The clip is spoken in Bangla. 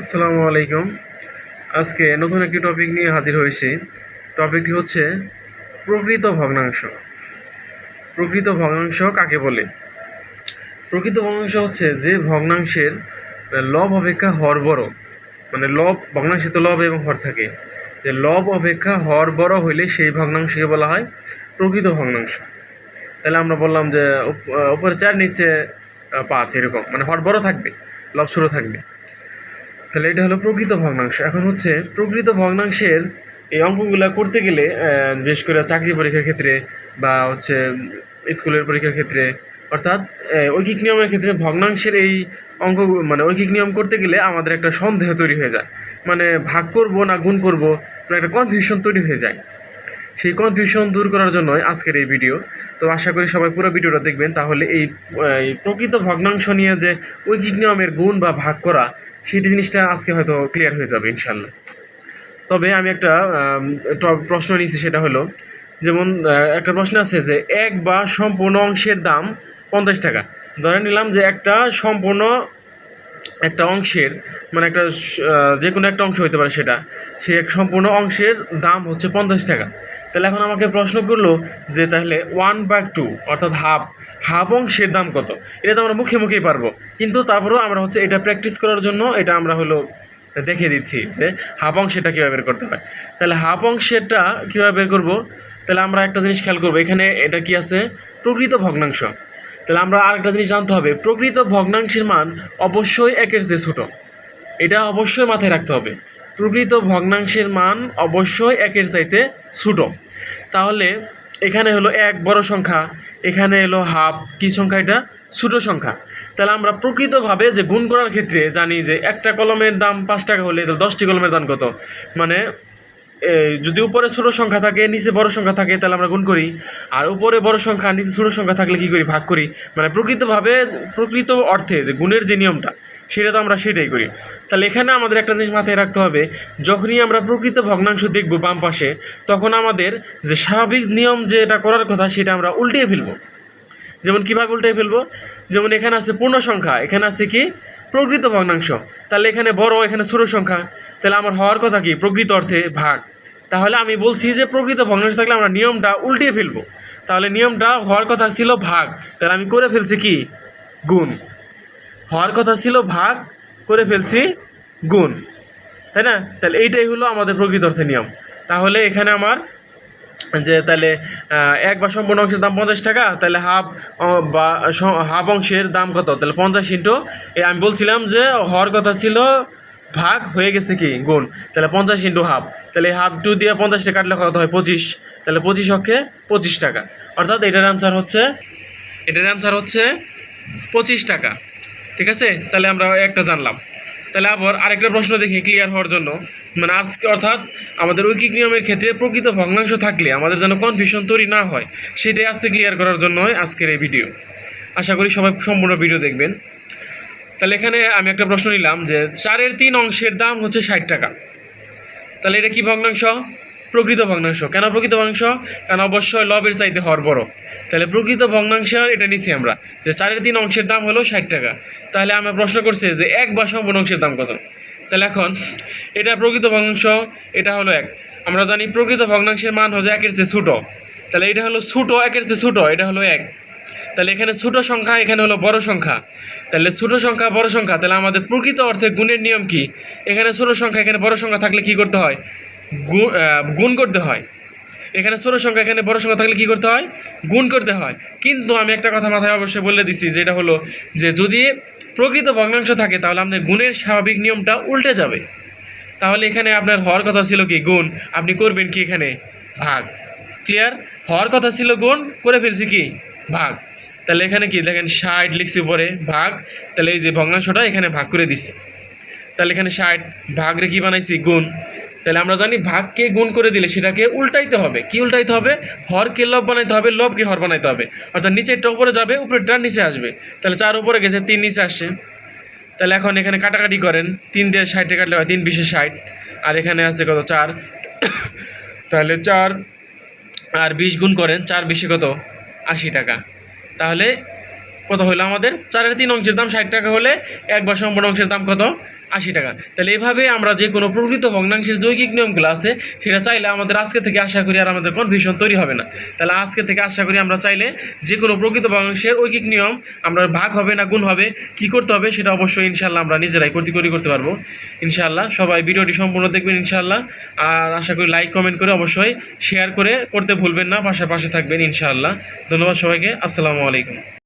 আসসালামু আলাইকুম। আজকে নতুন একটি টপিক নিয়ে হাজির হয়েছি। টপিকটি হচ্ছে প্রকৃত ভগ্নাংশ। প্রকৃত ভগ্নাংশ কাকে বলে? প্রকৃত ভগ্নাংশ হচ্ছে যে ভগ্নাংশের লব অপেক্ষা হর বড়। মানে লব, ভগ্নাংশে তো লব এবং হর থাকে। যে লব অপেক্ষা হর বড় হইলে সেই ভগ্নাংশকে বলা হয় প্রকৃত ভগ্নাংশ। তাহলে আমরা বললাম যে উপরে চার নিচে পাঁচ এরকম। মানে হর বড় থাকবে, লব ছোটো থাকবে। তাহলে এটা হলো প্রকৃত ভগ্নাংশ। এখন হচ্ছে প্রকৃত ভগ্নাংশের এই অঙ্কগুলো করতে গেলে বিশেষ করে চাকরি পরীক্ষার ক্ষেত্রে বা হচ্ছে স্কুলের পরীক্ষার ক্ষেত্রে, অর্থাৎ ঐকিক নিয়মের ক্ষেত্রে ভগ্নাংশের এই অঙ্ক মানে ঐকিক নিয়ম করতে গেলে আমাদের একটা সন্দেহ তৈরি হয়ে যায়। মানে ভাগ করব না গুণ করব মানে একটা কনফিউশন তৈরি হয়ে যায়। সেই কনফিউশন দূর করার জন্যই আজকের এই ভিডিও তো আশা করি সবাই পুরো ভিডিওটা দেখবেন। তাহলে এই প্রকৃত ভগ্নাংশ নিয়ে যে ঐকিক নিয়মের গুণ বা ভাগ করা সেই জিনিসটা আজকে হয়তো ক্লিয়ার হয়ে যাবে ইনশাল্লাহ তবে আমি একটা প্রশ্ন নিয়েছি, সেটা হলো, যেমন একটা প্রশ্ন আছে যে, এক বা সম্পূর্ণ অংশের দাম পঞ্চাশ টাকা। ধরে নিলাম যে একটা সম্পূর্ণ একটা অংশের মানে একটা যে কোনো একটা অংশ হতে পারে সেটা, সেই এক সম্পূর্ণ অংশের দাম হচ্ছে পঞ্চাশ টাকা। তাহলে এখন আমাকে প্রশ্ন করল যে তাহলে ওয়ান বাই টু অর্থাৎ হাফ হাফ অংশের দাম কত? এটা তো আমরা মুখে মুখেই পারব। কিন্তু তারপরেও আমরা হচ্ছে এটা প্র্যাকটিস করার জন্য এটা আমরা হলো দেখে দিচ্ছি যে হাফ অংশেটা কীভাবে বের করতে হয়। তাহলে হাফ অংশেরটা কীভাবে বের করব? তাহলে আমরা একটা জিনিস খেয়াল করব, এখানে এটা কি আছে? প্রকৃত ভগ্নাংশ। তাহলে আমরা আরেকটা জিনিস জানতে হবে, প্রকৃত ভগ্নাংশের মান অবশ্যই একের চেয়ে ছোটো। এটা অবশ্যই মাথায় রাখতে হবে। প্রকৃত ভগ্নাংশের মান অবশ্যই একের চাইতে ছোটো। তাহলে এখানে হলো এক বড় সংখ্যা, এখানে এলো হাফ, কি সংখ্যা এটা? ছোটো সংখ্যা। তাহলে আমরা প্রকৃতভাবে যে গুণ করার ক্ষেত্রে জানি যে একটা কলমের দাম পাঁচ টাকা হলে তাহলে দশটি কলমের দাম কত? মানে যদি উপরে ছোটো সংখ্যা থাকে, নিচে বড় সংখ্যা থাকে, তাহলে আমরা গুণ করি। আর উপরে বড় সংখ্যা, নিচে ছোটো সংখ্যা থাকলে কী করি? ভাগ করি। মানে প্রকৃতভাবে, প্রকৃত অর্থে যে গুণের যে নিয়মটা সেটা তো আমরা সেটাই করি। তাহলে এখানে আমাদের একটা জিনিস মাথায় রাখতে হবে, যখনই আমরা প্রকৃত ভগ্নাংশ দেখব বাম পাশে, তখন আমাদের যে স্বাভাবিক নিয়ম যেটা করার কথা সেটা আমরা উল্টিয়ে ফেলব। যেমন কীভাবে উল্টিয়ে ফেলব? যেমন এখানে আছে পূর্ণ সংখ্যা, এখানে আছে কি? প্রকৃত ভগ্নাংশ। তাহলে এখানে বড়, এখানে ছোটো সংখ্যা। তাহলে আমার হওয়ার কথা কি? প্রকৃত অর্থে ভাগ। তাহলে আমি বলছি যে প্রকৃত ভগ্নাংশ থাকলে আমরা নিয়মটা উল্টিয়ে ফেলব। তাহলে নিয়মটা হওয়ার কথা ছিল ভাগ। তাহলে আমি করে ফেলছি কি? গুণ। হওয়ার কথা ছিল ভাগ করে ফেলছি গুণ। তাই না? তাহলে এইটাই হলো আমাদের প্রকৃত অর্থে নিয়ম। তাহলে এখানে আমার যে তাহলে এক বা সম্পূর্ণ অংশের দাম পঞ্চাশ টাকা, তাহলে হাফ বা হাফ অংশের দাম কত? তাহলে পঞ্চাশ ইন্টু এই আমি বলছিলাম যে হওয়ার কথা ছিল ভাগ হয়ে গেছে কি? গুণ। তাহলে পঞ্চাশ ইন্টু হাফ। তাহলে হাফ টু দিয়ে পঞ্চাশটা কাটলে কত হয়? পঁচিশ। তাহলে পঁচিশ অক্ষে পঁচিশ টাকা। অর্থাৎ এটার অ্যান্সার হচ্ছে, এটার অ্যান্সার হচ্ছে পঁচিশ টাকা। ঠিক আছে? তাহলে আমরা একটা জানলাম। তাহলে আবার আরেকটা প্রশ্ন দেখি ক্লিয়ার হওয়ার জন্য। মানে আজকে অর্থাৎ আমাদের ঐকিক নিয়মের ক্ষেত্রে প্রকৃত ভগ্নাংশ থাকলে আমাদের যেন কনফিউশন তৈরি না হয়, সেটাই আজকে ক্লিয়ার করার জন্যই আজকের এই ভিডিও আশা করি সবাই সম্পূর্ণ ভিডিও দেখবেন। তাহলে এখানে আমি একটা প্রশ্ন নিলাম যে, চারের তিন অংশের দাম হচ্ছে ষাট টাকা। তাহলে এটা কি ভগ্নাংশ? প্রকৃত ভগ্নাংশ। কেন প্রকৃত ভগ্নাংশ? কারণ অবশ্যই লবের চাইতে হওয়ার বড়। তাহলে প্রকৃত ভগ্নাংশ এটা নিছি আমরা, যে চারের তিন অংশের দাম হলো ষাট টাকা। তাহলে আমরা প্রশ্ন করছি যে এক বা সম্পূর্ণ অংশের দাম কত? তাহলে এখন এটা প্রকৃত ভগ্নাংশ, এটা হলো এক। আমরা জানি প্রকৃত ভগ্নাংশের মান হলো একের চেয়ে ছোটো। তাহলে এটা হলো ছোটো, একের চেয়ে ছোটো, এটা হলো এক। তাহলে এখানে ছোটো সংখ্যা, এখানে হলো বড় সংখ্যা। তাহলে ছোটো সংখ্যা, বড় সংখ্যা, তাহলে আমাদের প্রকৃত অর্থে গুণের নিয়ম কি? এখানে ছোটো সংখ্যা, এখানে বড় সংখ্যা থাকলে কি করতে হয়? গুণ করতে হয়। এখানে ছোটো সংখ্যা, এখানে বড় সংখ্যা থাকলে কি করতে হয়? গুণ করতে হয়। কিন্তু আমি একটা কথা মাথায় অবশ্যই বলে দিছি, যেটা হলো যে যদি প্রকৃত ভগ্নাংশ থাকে, তাহলে আপনার গুণের স্বাভাবিক নিয়মটা উল্টে যাবে। তাহলে এখানে আপনার হওয়ার কথা ছিল কি? গুণ। আপনি করবেন কি এখানে? ভাগ। ক্লিয়ার হওয়ার কথা ছিল গুণ, করে ফেলছি কি? ভাগ। তাহলে এখানে কি? দেখেন ষাট লিখছি পরে ভাগ। তাহলে এই যে ভগ্নাংশটা এখানে ভাগ করে দিছি। তাহলে এখানে ষাট ভাগ রে কি বানাইছি? গুণ। তাহলে আমরা জানি ভাগকে গুণ করে দিলে সেটাকে উল্টাইতে হবে। কি উল্টাইতে হবে? হরকে লব বানাইতে হবে লবকে হর বানাইতে হবে। অর্থাৎ নিচেরটা উপরে যাবে, উপরে উপরেরটা নিচে আসবে। তাহলে চার উপরে গেছে, তিন নিচে আসছে। তাহলে এখন এখানে কাটাকাটি করেন, তিন দিয়ে ষাটে কাটলে হয় তিন বিশে ষাট। আর এখানে আছে কত? চার। তাহলে চার আর বিশ গুণ করেন, চার বিশে কত? আশি টাকা। তাহলে কত হলো আমাদের? চারের তিন অংশের দাম ষাট টাকা হলে এক বা সম্পূর্ণ অংশের দাম কত? আশি টাকা। তাহলে এভাবে আমরা যে কোনো প্রকৃত ভগ্নাংশের যৌগিক নিয়মগুলো আছে সেটা চাইলে আমাদের আজকে থেকে আশা করি আর আমাদের কনফিউশন তৈরি হবে না। তাহলে আজকে থেকে আশা করি আমরা চাইলে যে কোনো প্রকৃত ভগ্নাংশের ঐকিক নিয়ম আমরা ভাগ হবে না গুণ হবে, কি করতে হবে সেটা অবশ্যই ইনশাল্লাহ আমরা নিজেরাই করতে করি করতে পারব। ইনশাল্লাহ সবাই ভিডিওটি সম্পূর্ণ দেখবেন ইনশাল্লাহ আর আশা করি লাইক কমেন্ট করে অবশ্যই শেয়ার করে করতে ভুলবেন না, পাশে পাশে থাকবেন ইনশাআল্লাহ। ধন্যবাদ সবাইকে, আসসালামু আলাইকুম।